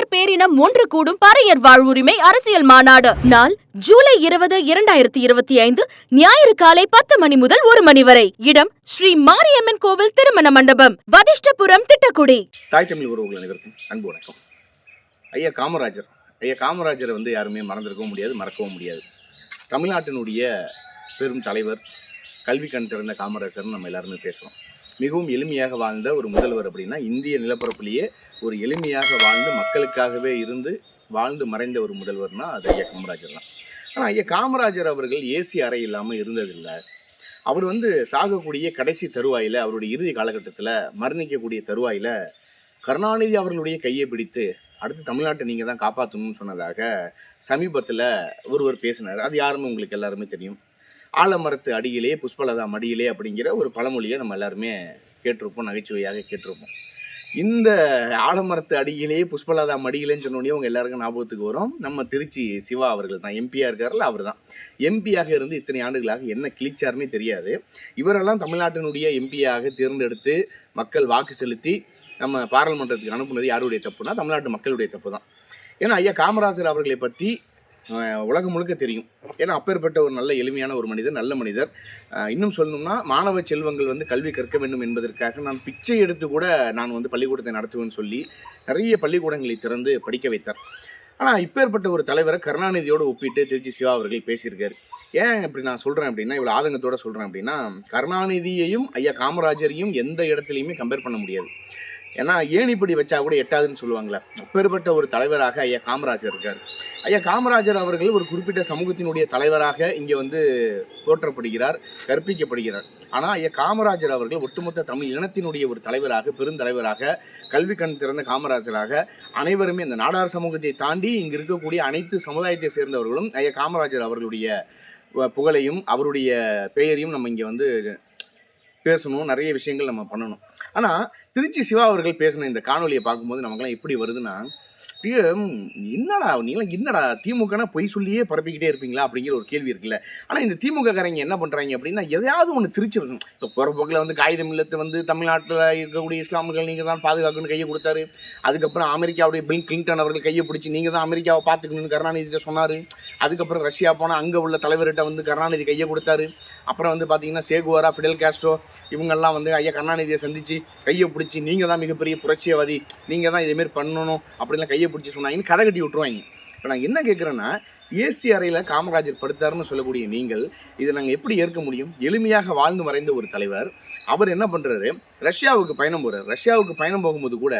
பறையர் பேரினம் ஒன்று கூடும் பறையர் வாழ்வுரிமை அரசியல் மாநாடு. நாள் ஜூலை இருபது இரண்டாயிரத்தி இருபத்தி ஐந்து ஞாயிறு காலை பத்து மணி முதல் ஒரு மணி வரை. இடம் ஸ்ரீ மாரியம்மன் கோவில் திருமண மண்டபம் வதிஷ்டபுரம் திட்டக்குடி. தாய் தமிழ் உறவுகள் அனைவருக்கும் அன்பு வணக்கம். ஐயா காமராஜர் ஐயா காமராஜரை வந்து யாருமே மறந்துருக்கவும் முடியாது மறக்கவும் முடியாது. தமிழ்நாட்டினுடைய பெரும் தலைவர் கல்வி கண் திறந்த காமராஜர்னு நம்ம எல்லாருமே பேசுகிறோம் மிகவும் எளிமையாக வாழ்ந்த ஒரு முதல்வர் அப்படின்னா இந்திய நிலப்பரப்புலேயே ஒரு எளிமையாக வாழ்ந்து மக்களுக்காகவே இருந்து வாழ்ந்து மறைந்த ஒரு முதல்வர்னா அது ஐயா காமராஜர் தான். ஆனால் ஐயா காமராஜர் அவர்கள் ஏசி அறை இல்லாமல் இருந்ததில்லை. அவர் வந்து சாகக்கூடிய கடைசி தருவாயில் அவருடைய இறுதி காலகட்டத்தில் மரணிக்கக்கூடிய தருவாயில் கருணாநிதி அவர்களுடைய கையை பிடித்து அடுத்து தமிழ்நாட்டை நீங்கள் தான் காப்பாற்றணும்னு சொன்னதாக சமீபத்தில் ஒருவர் பேசினார். அது யாருன்னு உங்களுக்கு எல்லாருமே தெரியும்? ஆலமரத்து அடியிலே புஷ்பலதா மடியிலே அப்படிங்கிற ஒரு பழமொழியை நம்ம எல்லாருமே கேட்டிருப்போம் நகைச்சுவையாக கேட்டிருப்போம். இந்த ஆலமரத்து அடியிலே புஷ்பலதா மடியிலேன்னு சொன்னோடனே அவங்க எல்லாருக்கும் ஞாபகத்துக்கு வரும். நம்ம திருச்சி சிவா அவர்கள் தான் எம்பியாக இருக்கார்ல அவர் தான். எம்பியாக இருந்து இத்தனை ஆண்டுகளாக என்ன கிழிச்சாருன்னே தெரியாது. இவரெல்லாம் தமிழ்நாட்டினுடைய எம்பியாக தேர்ந்தெடுத்து மக்கள் வாக்கு செலுத்தி நம்ம பாராளுமன்றத்துக்கு அனுப்புனது யாருடைய தப்புனா தமிழ்நாட்டு மக்களுடைய தப்பு தான் ஏன்னா ஐயா காமராஜர் அவர்களை பற்றி உலகம் முழுக்க தெரியும். ஏன்னா அப்பேற்பட்ட ஒரு நல்ல எளிமையான ஒரு மனிதர் நல்ல மனிதர். இன்னும் சொல்லணும்னா மாணவ செல்வங்கள் வந்து கல்வி கற்க வேண்டும் என்பதற்காக நான் பிச்சை எடுத்து கூட நான் வந்து பள்ளிக்கூடத்தை நடத்துவேன்னு சொல்லி நிறைய பள்ளிக்கூடங்களை திறந்து படிக்க வைத்தார். ஆனால் இப்பேற்பட்ட ஒரு தலைவரை கருணாநிதியோடு ஒப்பிட்டு திருச்சி சிவா அவர்கள் பேசியிருக்காரு. ஏன் இப்படி நான் சொல்கிறேன் அப்படின்னா இவ்வளோ ஆதங்கத்தோடு சொல்கிறேன் அப்படின்னா கருணாநிதியையும் ஐயா காமராஜரையும் எந்த இடத்துலையுமே கம்பேர் பண்ண முடியாது. ஏன்னா ஏணிப்படி வச்சா கூட எட்டாதுன்னு சொல்லுவாங்களே அப்பேற்பட்ட ஒரு தலைவராக ஐயா காமராஜர் இருக்கார். ஐயா காமராஜர் அவர்கள் ஒரு குறிப்பிட்ட சமூகத்தினுடைய தலைவராக இங்கே வந்து போற்றப்படுகிறார் கற்பிக்கப்படுகிறார். ஆனால் ஐயா காமராஜர் அவர்கள் ஒட்டுமொத்த தமிழ் இனத்தினுடைய ஒரு தலைவராக பெருந்தலைவராக கல்வி கண் திறந்த காமராஜராக அனைவருமே இந்த நாடார் சமூகத்தை தாண்டி இங்கு இருக்கக்கூடிய அனைத்து சமுதாயத்தை சேர்ந்தவர்களும் ஐயா காமராஜர் அவர்களுடைய புகழையும் அவருடைய பெயரையும் நம்ம இங்கே வந்து பேசணும் நிறைய விஷயங்கள் நம்ம பண்ணணும். ஆனால் திருச்சி சிவா அவர்கள் பேசின இந்த காணொலியை பார்க்கும்போது நமக்குலாம் எப்படி வருதுன்னா என்னடா நீங்களாம் என்னடா திமுகனா பொய் சொல்லியே பரப்பிக்கிட்டே இருப்பீங்களா அப்படிங்கிற ஒரு கேள்வி இருக்குல்ல. ஆனால் இந்த திமுக காரங்க என்ன பண்ணுறாங்க அப்படின்னா எதையாவது ஒன்று திரிச்சிருக்கணும் இப்போ போகிற போக்கில் வந்து காகிதம் இல்லத்தை வந்து தமிழ்நாட்டில் இருக்கக்கூடிய இஸ்லாமியர்கள் நீங்கள் தான் பாதுகாக்கணும்னு கையை கொடுத்தாரு. அதுக்கப்புறம் அமெரிக்காவுடைய பில் கிளின்டன் அவர்கள் கையை பிடிச்சி நீங்கள் தான் அமெரிக்காவை பார்த்துக்கணும்னு கருணாநிதிட்ட சொன்னார். அதுக்கப்புறம் ரஷ்யா போனால் அங்கே உள்ள தலைவர்கிட்ட வந்து கருணாநிதி கையை கொடுத்தாரு. அப்புறம் வந்து பார்த்தீங்கன்னா சேகுவாரா ஃபிடல் காஸ்ட்ரோ இவங்கெல்லாம் வந்து ஐயா கருணாநிதியை சந்தித்து கையை பிடிச்சி நீங்கள் தான் மிகப்பெரிய புரட்சியவாதி நீங்கள் தான் இதேமாரி பண்ணணும் அப்படிலாம் கையை பிடிச்சி சொன்னாங்கன்னு கதை கட்டி விட்டுருவாங்க. இப்போ நான் என்ன கேட்குறேன்னா ஏசி அறையில் காமராஜர் படுத்தாருன்னு சொல்லக்கூடிய நீங்கள் இதை நாங்கள் எப்படி ஏற்க முடியும்? எளிமையாக வாழ்ந்து மறைந்த ஒரு தலைவர் அவர் என்ன பண்ணுறாரு ரஷ்யாவுக்கு பயணம் போகிறார் ரஷ்யாவுக்கு பயணம் போகும்போது கூட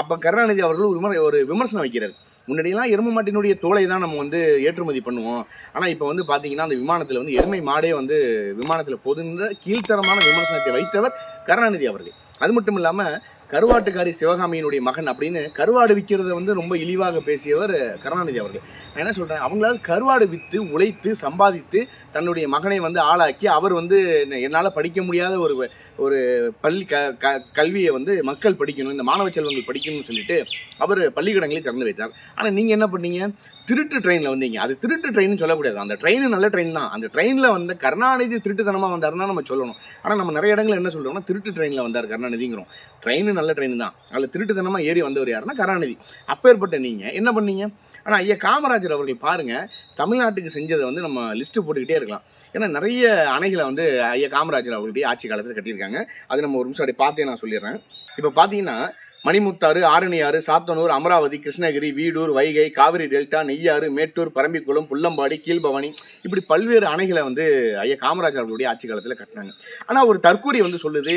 அப்போ கருணாநிதி அவர்கள் ஒரு ஒரு விமர்சனம் வைக்கிறார். முன்னாடியெல்லாம் எருமை மாட்டினுடைய தோலை தான் நம்ம வந்து ஏற்றுமதி பண்ணுவோம். ஆனால் இப்போ வந்து பார்த்தீங்கன்னா அந்த விமானத்தில் வந்து எருமை மாடே வந்து விமானத்தில் போதுன்ற கீழ்த்தரமான விமர்சனத்தை வைத்தவர் கருணாநிதி அவர்கள். அது மட்டும் இல்லாமல் கருவாட்டுக்காரி சிவகாமியினுடைய மகன் அப்படின்னு கருவாடு விற்கிறத வந்து ரொம்ப இழிவாக பேசியவர் கருணாநிதி அவர்கள். நான் என்ன சொல்கிறேன் அவங்களால் கருவாடு விற்று உழைத்து சம்பாதித்து தன்னுடைய மகனை வந்து ஆளாக்கி அவர் வந்து என்னால் படிக்க முடியாத ஒரு ஒரு பள்ளி க க கல்வியை வந்து மக்கள் படிக்கணும் இந்த மாணவ செல்வங்கள் படிக்கணும்னு சொல்லிட்டு அவர் பள்ளிக்கூடங்களை திறந்து வைத்தார். ஆனால் நீங்கள் என்ன பண்ணீங்க? திருட்டு ட்ரெயினில் வந்தீங்க. அது திருட்டு ட்ரெயின் சொல்லக்கூடாது. அந்த ட்ரெயின் நல்ல ட்ரெயின் தான். அந்த ட்ரெயினில் வந்து கருணாநிதி திருட்டுத்தனமாக வந்தாருன்னா நம்ம சொல்லணும். ஆனால் நம்ம நிறைய இடங்கள் என்ன சொல்கிறோம்னா திருட்டு ட்ரெயினில் வந்தார் கருணாநிதிங்கிறோம். ட்ரெயின் நல்ல ட்ரெயின் தான். அதில் திருட்டுத்தனமாக ஏறி வந்தவர் யாருன்னா கருணாநிதி. அப்பேற்பட்ட நீங்கள் என்ன பண்ணீங்க? ஆனால் ஐயா காமராஜர் அவர்கள் பாருங்கள் தமிழ்நாட்டுக்கு செஞ்சதை வந்து நம்ம லிஸ்ட்டு போட்டுக்கிட்டே இருக்கலாம். ஏன்னா நிறைய அணைகளை வந்து ஐயா காமராஜர் அவர்களுடைய ஆட்சி காலத்தில் கட்டியிருக்காங்க. அது நம்ம ஒரு நிமிஷம் அப்படி பார்த்தே நான் சொல்லிடுறேன். இப்போ பார்த்தீங்கன்னா மணிமுத்தாறு ஆரணியாறு சாத்தனூர் அமராவதி கிருஷ்ணகிரி வீடூர் வைகை காவிரி டெல்டா நெய்யாறு மேட்டூர் பரம்பிக்குளம் புல்லம்பாடி கீழ்பவானி இப்படி பல்வேறு அணைகளை வந்து ஐயா காமராஜர் அவர்களுடைய ஆட்சி காலத்தில் கட்டினாங்க. ஆனால் ஒரு தற்கூரி வந்து சொல்லுது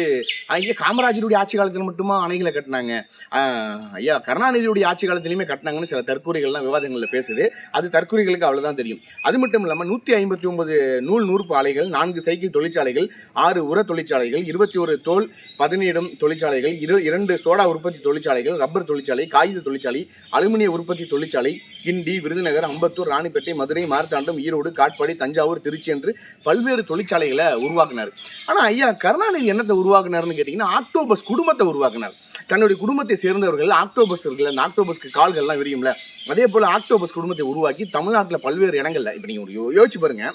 ஐயா காமராஜருடைய ஆட்சி காலத்தில் மட்டுமா அணைகளை கட்டினாங்க? ஐயா கருணாநிதியுடைய ஆட்சி காலத்திலையுமே கட்டினாங்கன்னு சில தற்கூரிகள்லாம் விவாதங்களில் பேசுது. அது தற்கூரிகளுக்கு அவ்வளோதான் தெரியும். அது மட்டும் இல்லாமல் நூற்றி ஐம்பத்தி ஒன்பது நூல் நூற்பு ஆலைகள் நான்கு சைக்கிள் தொழிற்சாலைகள் ஆறு உர தொழிற்சாலைகள் இருபத்தி ஒரு தோல் பதனிடும் தொழிற்சாலைகள் இரு இரண்டு சோடா உற்பத்தி தொழிற்சாலைகள் ரப்பர் தொழிற்சாலை காகித தொழிற்சாலை அலுமினிய உற்பத்தி தொழிற்சாலை கிண்டி விருதுநகர் அம்பத்தூர் ராணிப்பேட்டை மதுரை மார்த்தாண்டம் ஈரோடு காட்பாடி தஞ்சாவூர் திருச்சி என்று பல்வேறு தொழிற்சாலைகளை உருவாக்குனார். ஆனால் ஐயா கருணாநிதி என்னத்தை உருவாக்குனார்னு கேட்டிங்கன்னா ஆக்டோபஸ் குடும்பத்தை உருவாக்குனார். தன்னுடைய குடும்பத்தை சேர்ந்தவர்கள் ஆக்டோபஸ் இருக்குல்ல அந்த ஆக்டோபஸ்க்கு கால்கள்லாம் விரியும்ல அதே போல் ஆக்டோபஸ் குடும்பத்தை உருவாக்கி தமிழ்நாட்டில் பல்வேறு இடங்களில் இப்போ நீங்கள் ஒரு யோசிச்சு பாருங்க.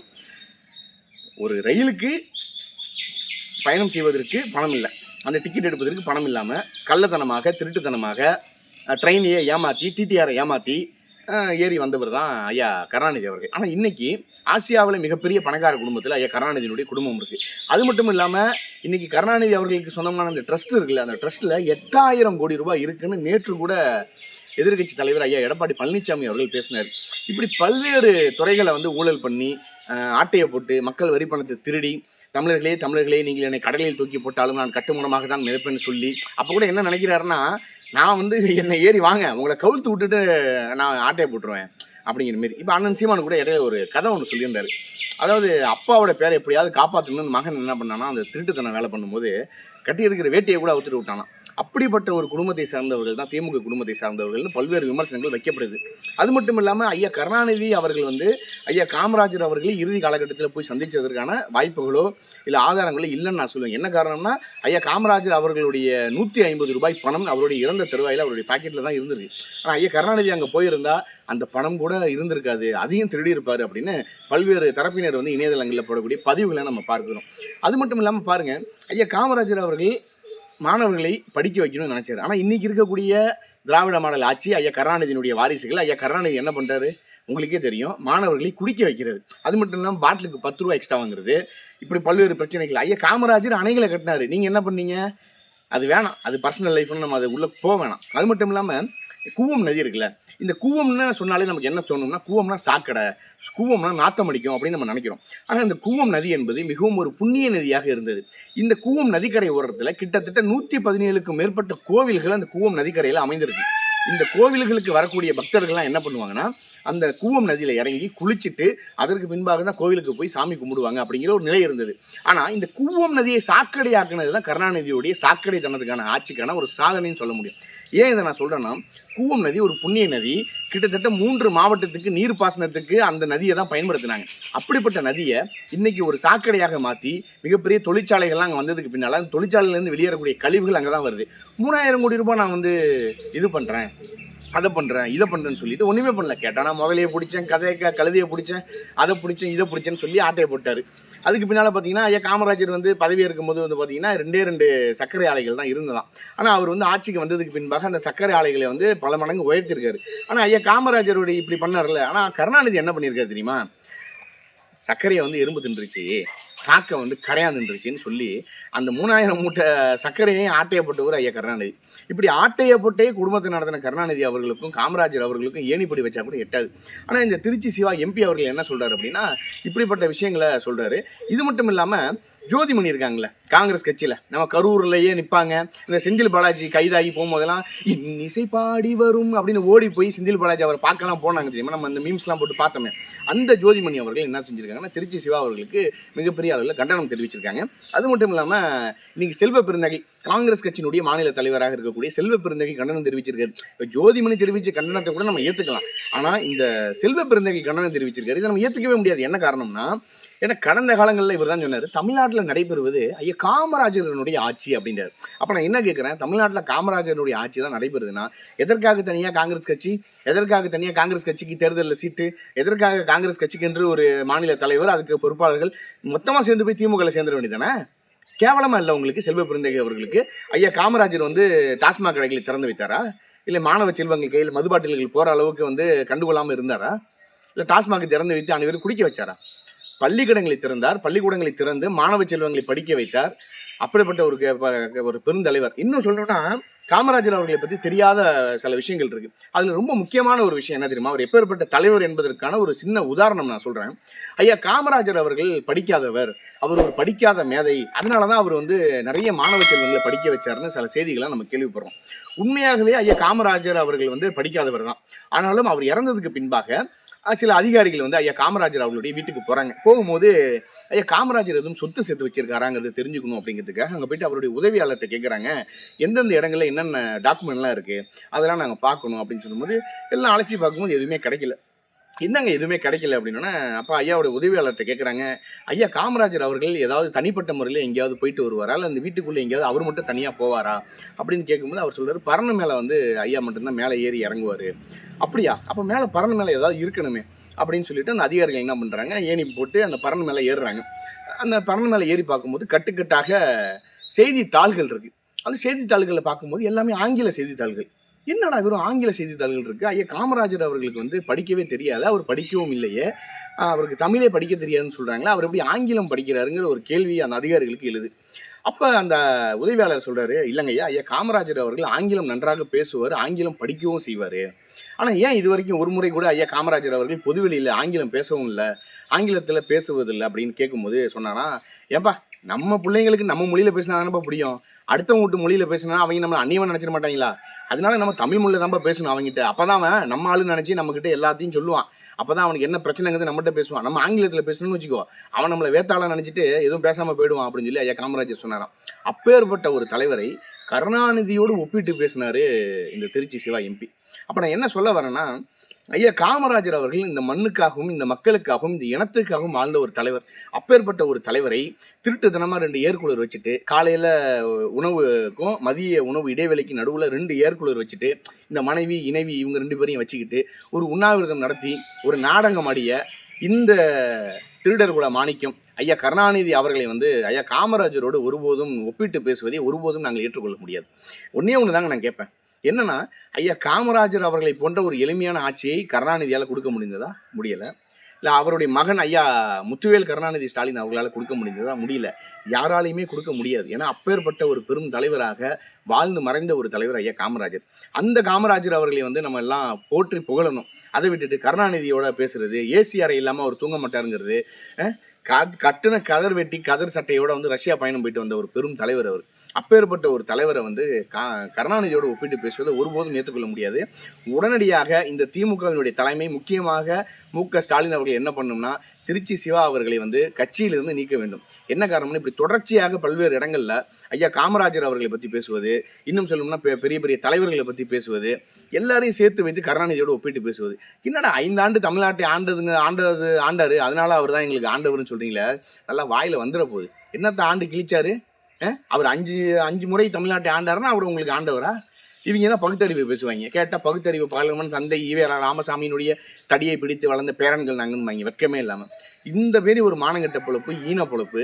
ஒரு ரயிலுக்கு பயணம் செய்வதற்கு பணம் இல்லை. அந்த டிக்கெட் எடுப்பதற்கு பணம் இல்லாமல் கள்ளத்தனமாக திருட்டுத்தனமாக ட்ரெயினையே ஏமாற்றி டிடிஆரை ஏமாற்றி ஏறி வந்தவர் தான் ஐயா கருணாநிதி அவர்கள். ஆனால் இன்றைக்கி ஆசியாவில் மிகப்பெரிய பணக்கார குடும்பத்தில் ஐயா கருணாநிதியினுடைய குடும்பம் இருக்குது அது மட்டும் இல்லாமல் இன்றைக்கி கருணாநிதி அவர்களுக்கு சொந்தமான அந்த ட்ரஸ்ட் இருக்குல்ல அந்த ட்ரஸ்ட்டில் எட்டாயிரம் கோடி ரூபாய் இருக்குன்னு நேற்று கூட எதிர்க்கட்சி தலைவர் ஐயா எடப்பாடி பழனிசாமி அவர்கள் பேசினார். இப்படி பல்வேறு துறைகளை வந்து ஊழல் பண்ணி ஆட்டையை போட்டு மக்கள் வரி பணத்தை திருடி தமிழர்களே தமிழர்களே நீங்கள் என்னை கடலில் தூக்கி போட்டாலும் நான் கட்டுமூலமாக தான் மிதப்பேன்னு சொல்லி அப்போ கூட என்ன நினைக்கிறாருன்னா நான் வந்து என்னை ஏறி வாங்க உங்களை கவுழ்த்து விட்டுட்டு நான் ஆட்டையை போட்டுருவேன். அப்படிங்கிற மாரி. இப்போ அண்ணன் சீமான் கூட இடையில ஒரு கதை ஒன்று சொல்லியிருந்தாரு. அதாவது அப்பாவோட பேரை எப்படியாவது காப்பாற்றணும்னு மகன் என்ன பண்ணானா அந்த திருட்டுத்தனம் வேலை பண்ணும்போது கட்டி இருக்கிற வேட்டியை கூட அவுத்துட்டு விட்டானா. அப்படிப்பட்ட ஒரு குடும்பத்தை சார்ந்தவர்கள் தான் திமுக குடும்பத்தை சார்ந்தவர்கள்னு பல்வேறு விமர்சனங்கள் வைக்கப்படுது அது மட்டும் இல்லாமல் ஐயா கருணாநிதி அவர்கள் வந்து ஐயா காமராஜர் அவர்களை இறுதி காலகட்டத்தில் போய் சந்தித்ததற்கான வாய்ப்புகளோ இல்லை ஆதாரங்களோ இல்லைன்னு நான் சொல்லுவேன். என்ன காரணம்னா ஐயா காமராஜர் அவர்களுடைய நூற்றி ஐம்பது ரூபாய் பணம் அவருடைய இறந்த தருவாயில் அவருடைய பாக்கெட்டில் தான் இருந்திருக்கு. ஆனால் ஐயா கருணாநிதி அங்கே போயிருந்தா அந்த பணம் கூட இருந்திருக்காது. அதையும் திருடி இருப்பார் அப்படின்னு பல்வேறு தரப்பினர் வந்து இணையதளங்களில் போடக்கூடிய பதிவுகளை நம்ம பார்க்குறோம். அது மட்டும் இல்லாமல் பாருங்கள் ஐயா காமராஜர் அவர்கள் மாணவர்களை படிக்க வைக்கணும்னு நினச்சார். ஆனால் இன்றைக்கி இருக்கக்கூடிய திராவிட மாடல் ஆட்சி ஐயா கருணாநிதியினுடைய வாரிசுகள் ஐயா கருணாநிதி என்ன பண்ணுறாரு உங்களுக்கே தெரியும் மாணவர்களை குடிக்க வைக்கிறது. அது மட்டும் இல்லாமல் பாட்டிலுக்கு பத்து ரூபா எக்ஸ்ட்ரா வாங்குறது. இப்படி பல்வேறு பிரச்சனைகள். ஐயா காமராஜர் அணைகளை கட்டினாரு. நீங்கள் என்ன பண்ணீங்க? அது வேணாம். அது பர்சனல் லைஃப்னு நம்ம அது உள்ளே போக வேணாம். அது மட்டும் இல்லாமல் கூவம் நதி இருக்குல்ல இந்த கூவம்னு சொன்னாலே நமக்கு என்ன சொன்னோம்னா கூவம்னா சாக்கடை கூவம்னா நாத்தம் அடிக்கும் அப்படின்னு நம்ம நினைக்கிறோம். ஆனால் இந்த கூவம் நதி என்பது மிகவும் ஒரு புண்ணிய நதியாக இருந்தது. இந்த கூவம் நதிக்கரை ஓரத்தில் கிட்டத்தட்ட நூற்றி பதினேழுக்கும் மேற்பட்ட கோவில்கள் அந்த கூவம் நதிக்கரையில் அமைந்திருக்கு. இந்த கோவில்களுக்கு வரக்கூடிய பக்தர்கள்லாம் என்ன பண்ணுவாங்கன்னா அந்த கூவம் நதியில் இறங்கி குளிச்சுட்டு அதற்கு பின்பாக தான் கோவிலுக்கு போய் சாமி கும்பிடுவாங்க அப்படிங்கிற ஒரு நிலை இருந்தது. ஆனால் இந்த கூவம் நதியை சாக்கடையாக்குனது தான் கருணாநிதியுடைய சாக்கடை தனதுக்கான ஆட்சிக்கான ஒரு சாதனைன்னு சொல்ல முடியும். ஏன் இதை நான் சொல்கிறேன்னா கூவம் நதி ஒரு புண்ணிய நதி. கிட்டத்தட்ட மூன்று மாவட்டத்துக்கு நீர் பாசனத்துக்கு அந்த நதியை தான் பயன்படுத்தினாங்க. அப்படிப்பட்ட நதியை இன்றைக்கி ஒரு சாக்கடையாக மாற்றி மிகப்பெரிய தொழிற்சாலைகள்லாம் அங்கே வந்ததுக்கு பின்னால் அந்த தொழிற்சாலையிலேருந்து வெளியேறக்கூடிய கழிவுகள் அங்கே தான் வருது. மூணாயிரம் கோடி ரூபாய் நான் வந்து இது பண்ணுறேன் அதை பண்ணுறேன் இதை பண்ணுறேன்னு சொல்லிட்டு ஒன்றுமே பண்ணல. கேட்டா நான் முதலையை பிடிச்சேன் கதையை க- கழுதையை பிடிச்சேன் அதை பிடிச்சேன் இதை பிடிச்சேன்னு சொல்லி ஆட்டையை போட்டார். அதுக்கு பின்னால் பார்த்தீங்கன்னா ஐயா காமராஜர் வந்து பதவி இருக்கும்போது வந்து பார்த்தீங்கன்னா ரெண்டே ரெண்டு சர்க்கரை ஆலைகள் தான் இருந்ததாம். ஆனால் அவர் வந்து ஆட்சிக்கு வந்ததுக்கு பின்பாக அந்த சர்க்கரை ஆலைகளை வந்து பல மடங்கு உயர்த்திருக்காரு. ஆனால் ஐயா காமராஜருடைய இப்படி பண்ணார்ல ஆனால் கருணாநிதி என்ன பண்ணியிருக்காரு தெரியுமா? சர்க்கரையை வந்து எறும்பு தின்றுச்சு. சாக்கை வந்து கரையாந்துருச்சுன்னு சொல்லி அந்த மூணாயிரம் மூட்டை சர்க்கரையும் ஆட்டையப்பட்டவர் ஐயா கருணாநிதி. இப்படி ஆட்டையை குடும்பத்தை நடத்தின கருணாநிதி அவர்களுக்கும் காமராஜர் அவர்களுக்கும் ஏணிப்படி வச்சா கூட எட்டாது. ஆனால் இந்த திருச்சி சிவா எம்பி அவர்கள் என்ன சொல்கிறார் அப்படின்னா இப்படிப்பட்ட விஷயங்களை சொல்கிறாரு இது மட்டும் இல்லாமல் ஜோதிமணி இருக்காங்களே காங்கிரஸ் கட்சியில். நம்ம கரூர்லேயே நிற்பாங்க இந்த செந்தில் பாலாஜி கைதாகி போகும்போதெல்லாம் இன்னிசை பாடி வரும் அப்படின்னு ஓடி போய் செந்தில் பாலாஜி அவரை பார்க்கலாம் போனாங்க தெரியுமா? நம்ம அந்த மீம்ஸ்லாம் போட்டு பார்த்தோமே. அந்த ஜோதிமணி அவர்கள் என்ன செஞ்சுருக்காங்கன்னா திருச்சி சிவா அவர்களுக்கு மிகப்பெரிய அளவில் கண்டனம் தெரிவிச்சிருக்காங்க. அது மட்டும் இல்லாமல் இன்னைக்கு செல்வ பெருந்தகை காங்கிரஸ் கட்சியினுடைய மாநில தலைவராக இருக்கக்கூடிய செல்வ பிறந்தகை கண்டனம் தெரிவிச்சிருக்காரு. இப்போ ஜோதிமணி தெரிவிச்ச கண்டனத்தை கூட நம்ம ஏற்றுக்கலாம் ஆனால் இந்த செல்வ பிறந்தகை கண்டனம் தெரிவிச்சிருக்காரு. இதை நம்ம ஏற்றுக்கவே முடியாது. என்ன காரணம்னா ஏன்னா கடந்த காலங்களில் இவர் தான் சொன்னார் தமிழ்நாட்டில் நடைபெறுவது ஐயா காமராஜரனுடைய ஆட்சி அப்படின்றார். அப்போ நான் என்ன கேட்குறேன் தமிழ்நாட்டில் காமராஜருடைய ஆட்சி தான் நடைபெறுதுன்னா எதற்காக தனியாக காங்கிரஸ் கட்சி எதற்காக தனியாக காங்கிரஸ் கட்சிக்கு தேர்தலில் சீட்டு எதற்காக காங்கிரஸ் கட்சிக்கு என்று ஒரு மாநில தலைவர் அதுக்கு பொறுப்பாளர்கள் மொத்தமாக சேர்ந்து போய் திமுகவில் சேர்ந்துட வேண்டியதானே கேவலமா இல்லை உங்களுக்கு செல்வ பிறந்தகை அவர்களுக்கு. ஐயா காமராஜர் வந்து டாஸ்மாக் கடைகளை திறந்து வைத்தாரா? இல்லை மாணவ செல்வங்கள் கையில் மதுபாட்டில்கள் போகிற அளவுக்கு வந்து கண்டுகொள்ளாமல் இருந்தாரா? இல்லை டாஸ்மாக் திறந்து வைத்து அனைவரும் குடிக்க வச்சாரா? பள்ளிக்கூடங்களை திறந்தார் பள்ளிக்கூடங்களை திறந்து மாணவ செல்வங்களை படிக்க வைத்தார். அப்படிப்பட்ட ஒரு ஒரு பெருந்தலைவர். இன்னும் சொல்லணும்னா காமராஜர் அவர்களை பற்றி தெரியாத சில விஷயங்கள் இருக்கு. அதில் ரொம்ப முக்கியமான ஒரு விஷயம் என்ன தெரியுமா? அவர் எப்பேற்பட்ட தலைவர் என்பதற்கான ஒரு சின்ன உதாரணம் நான் சொல்கிறேன் ஐயா காமராஜர் அவர்கள் படிக்காதவர். அவர் ஒரு படிக்காத மேதை. அதனால தான் அவர் வந்து நிறைய மாணவ செல்வங்களை படிக்க வச்சாருன்னு சில செய்திகளை நம்ம கேள்விப்படுறோம். உண்மையாகவே ஐயா காமராஜர் அவர்கள் வந்து படிக்காதவர் தான். ஆனாலும் அவர் இறந்ததுக்கு பின்பாக சில அதிகாரிகள் வந்து ஐயா காமராஜர் அவர்களுடைய வீட்டுக்கு போகிறாங்க போகும்போது ஐயா காமராஜர் எதுவும் சொத்து சேர்த்து வச்சிருக்காராங்கிறது தெரிஞ்சுக்கணும் அப்படிங்கிறதுக்காக அங்கே போயிட்டு அவருடைய உதவியாளர்கிட்ட கேட்குறாங்க எந்தெந்த இடங்கள்ல என்னென்ன டாக்குமெண்ட்லாம் இருக்குது அதெல்லாம் நாங்கள் பார்க்கணும் அப்படின்னு சொல்லும்போது எல்லாம் அழைச்சி பார்க்கும்போது எதுவுமே கிடைக்கல. என்னங்க எதுவுமே கிடைக்கல அப்படின்னா அப்போ ஐயாவோட உதவியாளர்கிட்ட கேட்குறாங்க ஐயா காமராஜர் அவர்கள் ஏதாவது தனிப்பட்ட முறையில் எங்கேயாவது போயிட்டு வருவாரா? இல்லை அந்த வீட்டுக்குள்ளே எங்கேயாவது அவர் மட்டும் தனியாக போவாரா? அப்படின்னு கேட்கும்போது அவர் சொல்கிறார் பரண மேலே வந்து ஐயா மட்டும்தான் மேலே ஏறி இறங்குவார். அப்படியா? அப்போ மேலே பரண மேலே ஏதாவது இருக்கணுமே அப்படின்னு சொல்லிட்டு அந்த அதிகாரிகள் என்ன பண்ணுறாங்க ஏணி போட்டு அந்த பரண மேலே ஏறுறாங்க. அந்த பரண மேலே ஏறி பார்க்கும்போது கட்டுக்கட்டாக செய்தித்தாள்கள் இருக்குது அந்த செய்தித்தாள்களை பார்க்கும்போது எல்லாமே ஆங்கில செய்தித்தாள்கள் என்னடா வெறும் ஆங்கில செய்தித்தாள்கள் இருக்கு? ஐயா காமராஜர் அவர்களுக்கு வந்து படிக்கவே தெரியாது. அவர் படிக்கவும் இல்லையே. அவருக்கு தமிழே படிக்க தெரியாதுன்னு சொல்கிறாங்களா அவர் எப்படி ஆங்கிலம் படிக்கிறாருங்கிற ஒரு கேள்வி அந்த அதிகாரிகளுக்கு எழுது. அப்போ அந்த உதவியாளர் சொல்கிறாரு இல்லைங்கய்யா ஐயா காமராஜர் அவர்கள் ஆங்கிலம் நன்றாக பேசுவார் ஆங்கிலம் படிக்கவும் செய்வார். ஆனால் ஏன் இது வரைக்கும் ஒரு முறை கூட ஐயா காமராஜர் அவர்கள் பொதுவெளியில் ஆங்கிலம் பேசவும் இல்லை ஆங்கிலத்தில் பேசுவதில்லை? அப்படின்னு கேட்கும்போது சொன்னானா ஏன்பா நம்ம பிள்ளைங்களுக்கு நம்ம மொழியில் பேசினா தானப்பா பிடிக்கும் அடுத்தவங்க வீட்டு மொழியில் பேசினா அவங்க நம்ம அந்நியவன் நினச்சிட மாட்டாங்களா? அதனால நம்ம தமிழ் மொழியில தான்ப்பா பேசணும் அவங்ககிட்ட அப்பதான் அவன் நம்ம ஆளு நினச்சி நம்மக்கிட்ட எல்லாத்தையும் சொல்லுவான். அப்பதான் அவனுக்கு என்ன பிரச்சனைங்கிறது நம்மகிட்ட பேசுவான். நம்ம ஆங்கிலத்தில் பேசணும்னு வச்சுக்கோ அவன் நம்மளை வேத்தாள நினச்சிட்டு எதுவும் பேசாமல் போயிடுவான் அப்படின்னு சொல்லி ஐயா காமராஜர் சொன்னாராம். அப்பேற்பட்ட ஒரு தலைவரை கருணாநிதியோடு ஒப்பிட்டு பேசினார் இந்த திருச்சி சிவா எம்பி. அப்போ நான் என்ன சொல்ல வரேன்னா ஐயா காமராஜர் அவர்கள் இந்த மண்ணுக்காகவும் இந்த மக்களுக்காகவும் இந்த இனத்துக்காகவும் வாழ்ந்த ஒரு தலைவர். அப்பேற்பட்ட ஒரு தலைவரை திருட்டுத்தனமா ரெண்டு ஏர்கூலர் வச்சுட்டு காலையில் உணவுக்கும் மதிய உணவு இடைவேளைக்கு நடுவில் ரெண்டு ஏர்கூலர் வச்சுட்டு இந்த மனைவி இணைவி இவங்க ரெண்டு பேரையும் வச்சுக்கிட்டு ஒரு உண்ணாவிரதம் நடத்தி ஒரு நாடகம் ஆடிய இந்த திருடர்குல மாணிக்கம் ஐயா கருணாநிதி அவர்களை வந்து ஐயா காமராஜரோடு ஒருபோதும் ஒப்பிட்டு பேசுவதை ஒருபோதும் நாங்கள் ஏற்றுக்கொள்ள முடியாது. ஒன்றே ஒன்று தாங்க நான் கேட்பேன். என்னன்னா ஐயா காமராஜர் அவர்களை போன்ற ஒரு எளிமையான ஆட்சியை கருணாநிதியால் கொடுக்க முடிந்ததா? முடியலை. இல்லை அவருடைய மகன் ஐயா முத்துவேல் கருணாநிதி ஸ்டாலின் அவர்களால் கொடுக்க முடிந்ததா? முடியல. யாராலையுமே கொடுக்க முடியாது. ஏன்னா அப்பேற்பட்ட ஒரு பெரும் தலைவராக வாழ்ந்து மறைந்த ஒரு தலைவர் ஐயா காமராஜர். அந்த காமராஜர் அவர்களை வந்து நம்ம எல்லாம் போற்றி புகழணும். அதை விட்டுட்டு கருணாநிதியோட பேசுறது ஏசி அறை இல்லாமல் அவர் தூங்க மாட்டாருங்கிறது அஹ், கத்- கட்டுன கதர் வெட்டி கதர் சட்டையோட வந்து ரஷ்யா பயணம் போயிட்டு வந்த ஒரு பெரும் தலைவர் அவர். அப்பேற்பட்ட ஒரு தலைவரை வந்து கருணாநிதியோடு ஒப்பிட்டு பேசுவதை ஒருபோதும் ஏற்றுக்கொள்ள முடியாது. உடனடியாக இந்த திமுகவினுடைய தலைமை முக்கியமாக மு க ஸ்டாலின் அவர்கள் என்ன பண்ணணும்னா திருச்சி சிவா அவர்களை வந்து கட்சியிலிருந்து நீக்க வேண்டும். என்ன காரணம்னு இப்படி தொடர்ச்சியாக பல்வேறு இடங்களில் ஐயா காமராஜர் அவர்களை பற்றி பேசுவது இன்னும் சொல்லணும்னா பெ- பெரிய பெரிய தலைவர்களை பற்றி பேசுவது எல்லாரையும் சேர்த்து வைத்து கருணாநிதியோடு ஒப்பிட்டு பேசுவது. என்னடா ஐந்தாண்டு தமிழ்நாட்டை ஆண்டதுங்க ஆண்டது ஆண்டாரு அதனால அவர் தான் எங்களுக்கு ஆண்டவர்னு சொல்கிறீங்களே நல்லா வாயில் வந்துட போகுது. என்னத்த ஆண்டு கிழிச்சாரு? அவர் அஞ்சு அஞ்சு முறை தமிழ்நாட்டை ஆண்டாருன்னா அவர் உங்களுக்கு ஆண்டவரா? இவங்க தான் பகுத்தறிவு பேசுவாங்க? கேட்டால் பகுத்தறிவு பாலகமன் தந்தை ஈவேரா ராமசாமியினுடைய தடியை பிடித்து வளர்ந்த பேரன்கள் நாங்கன்னு வெக்கமே இல்லாமல் இந்த மாரி ஒரு மானங்கட்ட பொழப்பு ஈன பொழப்பு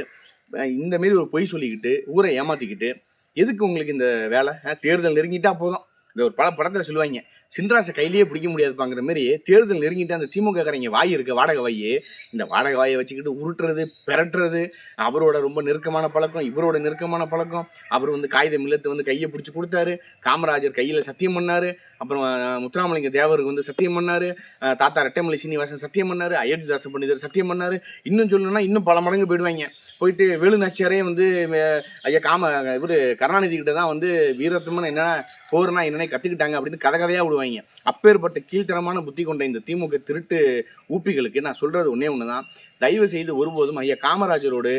இந்த மாரி ஒரு பொய் சொல்லிக்கிட்டு ஊரை ஏமாற்றிக்கிட்டு எதுக்கு உங்களுக்கு இந்த வேலை? தேர்தல் நெருங்கிட்டா போதும். இந்த ஒரு பல படத்தில் சொல்லுவாங்க சின்ராசை கையிலேயே பிடிக்க முடியாதுப்பாங்கிற மாதிரி தேர்தல் நெருங்கிட்டு அந்த திமுக காரங்க வாய் இருக்கு வாடகை வாய். இந்த வாடகை வாயை வச்சுக்கிட்டு உருட்டுறது பெரட்டுறது அவரோட ரொம்ப நெருக்கமான பழக்கம் இவரோட நெருக்கமான பழக்கம். அவர் வந்து காகிதம் இல்லத்து வந்து கையை பிடிச்சி கொடுத்தாரு. காமராஜர் கையில் சத்தியம் பண்ணார். அப்புறம் முத்துராமலிங்க தேவருக்கு வந்து சத்தியம் பண்ணார். தாத்தா ரெட்டமலை சீனிவாசன் சத்தியம் பண்ணார். அயோத்திதாசன் பண்ணிதர் சத்தியம் பண்ணார். இன்னும் சொல்லணும்னா இன்னும் பல மடங்கு போயிடுவாங்க. போயிட்டு வேலு நாச்சியாரே வந்து ஐயா காம இவர் கருணாநிதி கிட்ட தான் வந்து வீரத்தமான என்ன போர்னா என்னென்ன கற்றுக்கிட்டாங்க அப்படின்னு கதை கதையாக விடுவாங்க. அப்பேற்பட்ட கீழ்த்தனமான புத்தி கொண்ட இந்த திமுக திருட்டு ஊப்பிகளுக்கு நான் சொல்கிறது ஒன்றே ஒன்று தான் தயவு செய்து ஒருபோதும் ஐயா காமராஜரோடு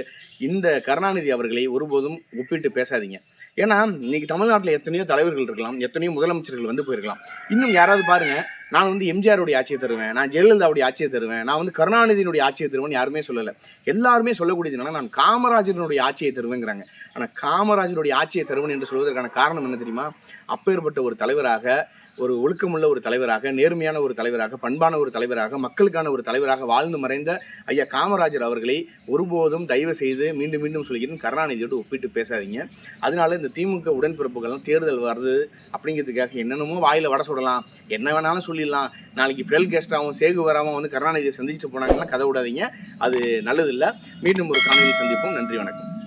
இந்த கருணாநிதி அவர்களை ஒருபோதும் ஒப்பிட்டு பேசாதீங்க. ஏன்னா இன்னைக்கு தமிழ்நாட்டில் எத்தனையோ தலைவர்கள் இருக்கலாம் எத்தனையோ முதலமைச்சர்கள் வந்து போயிருக்கலாம். இன்னும் யாராவது பாருங்க நான் வந்து எம்ஜிஆருடைய ஆட்சியை தருவேன் நான் ஜெயலலிதாவுடைய ஆட்சியை தருவேன் நான் வந்து கருணாநிதியினுடைய ஆட்சியை தருவேன் யாருமே சொல்லலை. எல்லாருமே சொல்லக்கூடியது என்னன்னா நான் காமராஜரனுடைய ஆட்சியை தருவேங்கிறாங்க. ஆனால் காமராஜருடைய ஆட்சியை தருவன் என்று சொல்வதற்கான காரணம் என்ன தெரியுமா? அப்பேற்பட்ட ஒரு தலைவராக ஒரு ஒழுக்கமுள்ள ஒரு தலைவராக நேர்மையான ஒரு தலைவராக பண்பான ஒரு தலைவராக மக்களுக்கான ஒரு தலைவராக வாழ்ந்து மறைந்த ஐயா காமராஜர் அவர்களை ஒருபோதும் தயவு செய்து மீண்டும் மீண்டும் சொல்கிறேன் கருணாநிதியோடு ஒப்பிட்டு பேசாதீங்க. அதனால இந்த திமுக உடன்பிறப்புகள்லாம் தேர்தல் வருது அப்படிங்கிறதுக்காக என்னென்னமோ வாயில் வட சுடலாம். என்ன வேணாலும் சொல்லிடலாம். நாளைக்கு ஃபெல் கெஸ்டாகவும் சேகு வராமல் வந்து கருணாநிதியை சந்திச்சுட்டு போனாங்கன்னா கதை விடாதீங்க. அது நல்லதில்லை. மீண்டும் ஒரு காணொலியை சந்திப்போம். நன்றி வணக்கம்.